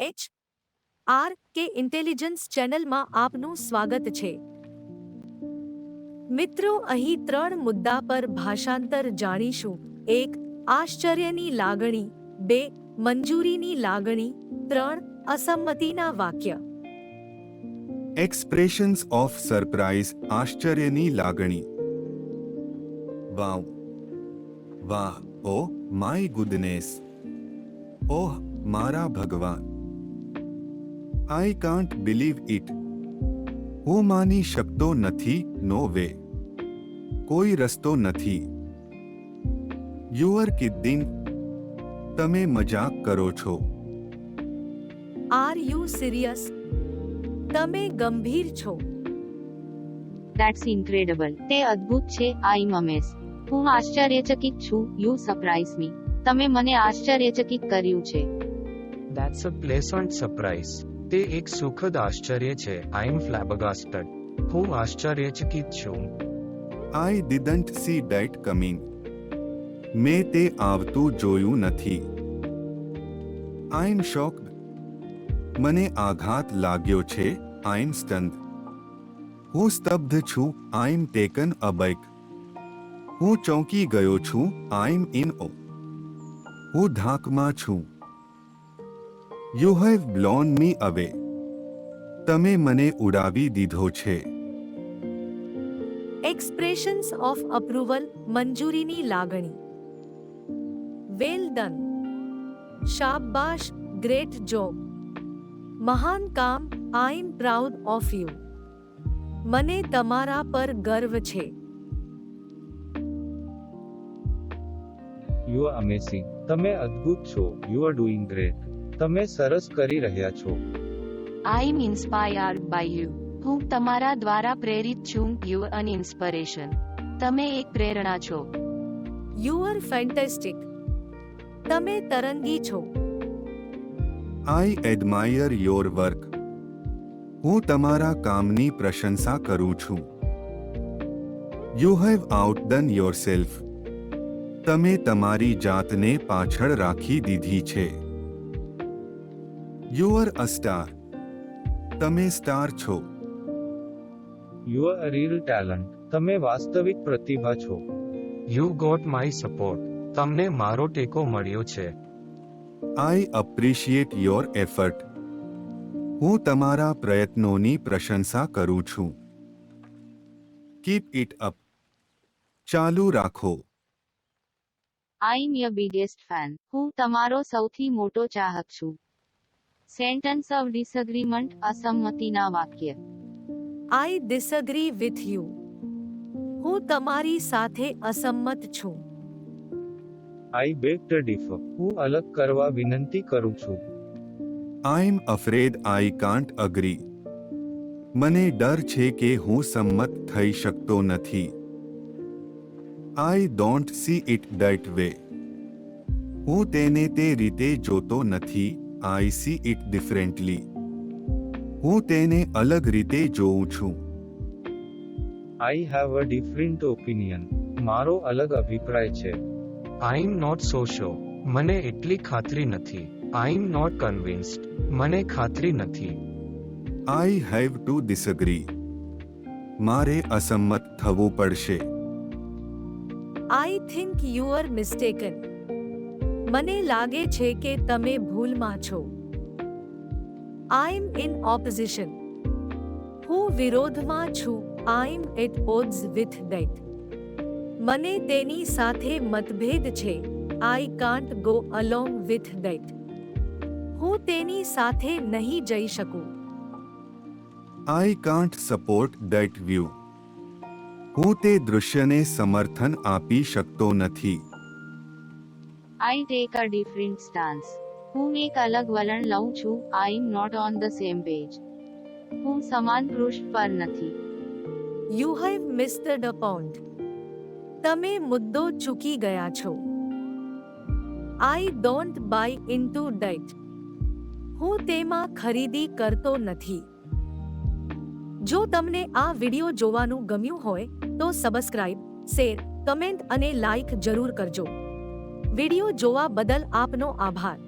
H R K intelligence ચેનલમાં આપનું સ્વાગત છે. મિત્રો, અહીં ત્રણ મુદ્દા પર ભાષાંતર જાણીશું. એક, આશ્ચર્યની લાગણી. બે, મંજૂરીની લાગણી. ત્રણ, અસંમતિના વાક્ય. એક્સપ્રેશન્સ ઓફ સરપ્રાઇઝ આશ્ચર્યની લાગણી. વાવ. વાહ ઓ માય ગુડનેસ. ઓહ, મારા ભગવાન. આઈ કાન્ટ બિલીવ ઇટ હું માની શકતો નથી નો વે કોઈ રસ્તો નથી. યુ આર કિડિંગ તમે મજાક કરો છો. આર યુ સિરિયસ તમે ગંભીર છો. ધેટ્સ ઇન્ક્રેડિબલ તે અદ્ભુત છે. આઈ મમેસ હું આશ્ચર્યચકિત છું. યુ સરપ્રાઈઝ મી તમે મને આશ્ચર્યચકિત કર્યું છે. That's a pleasant surprise. તે એક સુખદ આશ્ચર્ય છે. આઈ એમ ફ્લેબગાસ્ટેડ હું આશ્ચર્યચકિત છું. I didn't see that coming મેં તે આવતું જોયું નથી. આઈ એમ શોક્ડ મને આઘાત લાગ્યો છે. આઈ એમ સ્ટન્ડ હું સ્તબ્ધ છું. આઈ એમ ટેકન અબેક હું ચોંકી ગયો છું. આઈ એમ ઇન ઓ હું ધાકમાં છું. યુ હેવ બ્લોન મી અવે તમે મને ઉડાવી દીધો છે. એક્સપ્રેશન્સ ઓફ અપ્રુવલ મંજૂરીની લાગણી વેલ ડન શાબાશ ગ્રેટ જોબ મહાન કામ I am proud of you મને તમારા પર ગર્વ છે. યુ આર અમેઝિંગ તમે અદ્ભુત છો. યુ આર ડુઈંગ ગ્રેટ તમે સરસ કરી રહ્યા છો. I am inspired by you હું તમારા દ્વારા પ્રેરિત છું યુ અન ઇન્સ્પિરેશન તમે એક પ્રેરણા છો. યુ આર ફેન્ટેસ્ટિક તમે તરંગી છો. આઈ એડમાયર યોર વર્ક હું તમારા કામની પ્રશંસા કરું છું. You have outdone yourself તમે તમારી જાતને પાછળ રાખી દીધી છે. યુ આર અ સ્ટાર તમે સ્ટાર છો. યુ આર રીલ ટેલેન્ટ તમે વાસ્તવિક પ્રતિભા છો. યુ ગોટ માય સપોર્ટ તમને મારો ટેકો મળ્યો છે. આઈ અપ્રિશિએટ યોર એફર્ટ હું તમારા પ્રયત્નોની પ્રશંસા કરું છું. કીપ ઇટ અપ ચાલુ રાખો. I am your biggest fan હું તમારો સૌથી મોટો ચાહક છું. સેન્ટન્સ ઓફ ડિસએગ્રીમેન્ટ અસંમતિના વાક્ય આઈ ડિસઅગ્રી વિથ યુ હું તમારી સાથે અસંમત છું આઈ બેક્ટ ડિફર હું અલગ કરવા વિનંતી કરું છું I am afraid I can't agree મને ડર છે કે હું સંમત થઈ શકતો નથી I don't see it that way હું તેને તે રીતે જોતો નથી આઈ સી ઇટ ડિફરન્ટલી હું તેને અલગ રીતે જોઉં છું. I have a different opinion મારો અલગ અભિપ્રાય છે. આઈ એમ નોટ સો શો મને એટલી ખાતરી નથી. આઈ એમ નોટ કન્વિન્સ્ડ મને ખાતરી નથી. આઈ હેવ ટુ ડિસએગ્રી મારે અસંમત થવું પડશે. I think you are mistaken મને લાગે છે કે તમે ભૂલમાં છો. આઈ એમ ઇન ઓપોઝિશન હું વિરોધમાં છું. I am at odds with that મને તેની સાથે મતભેદ છે. I can't go along with that હું તેની સાથે નહીં જઈ શકું. I can't support that view હું તે દૃશ્યને સમર્થન આપી શકતો નથી. I take a different stance હું એક અલગ વલણ લઉં છું. I am not on the same page હું સમાન પૃષ્ઠ પર નથી. You have missed a point તમે મુદ્દો ચૂકી ગયા છો. I don't buy into that હું તેમાં ખરીદી કરતો નથી. જો તમને આ વિડિયો જોવાનું ગમ્યું હોય, તો સબસ્ક્રાઇબ શેર કમેન્ટ અને લાઇક જરૂર કરજો. વિડિયો જોવા બદલ આપનો આભાર.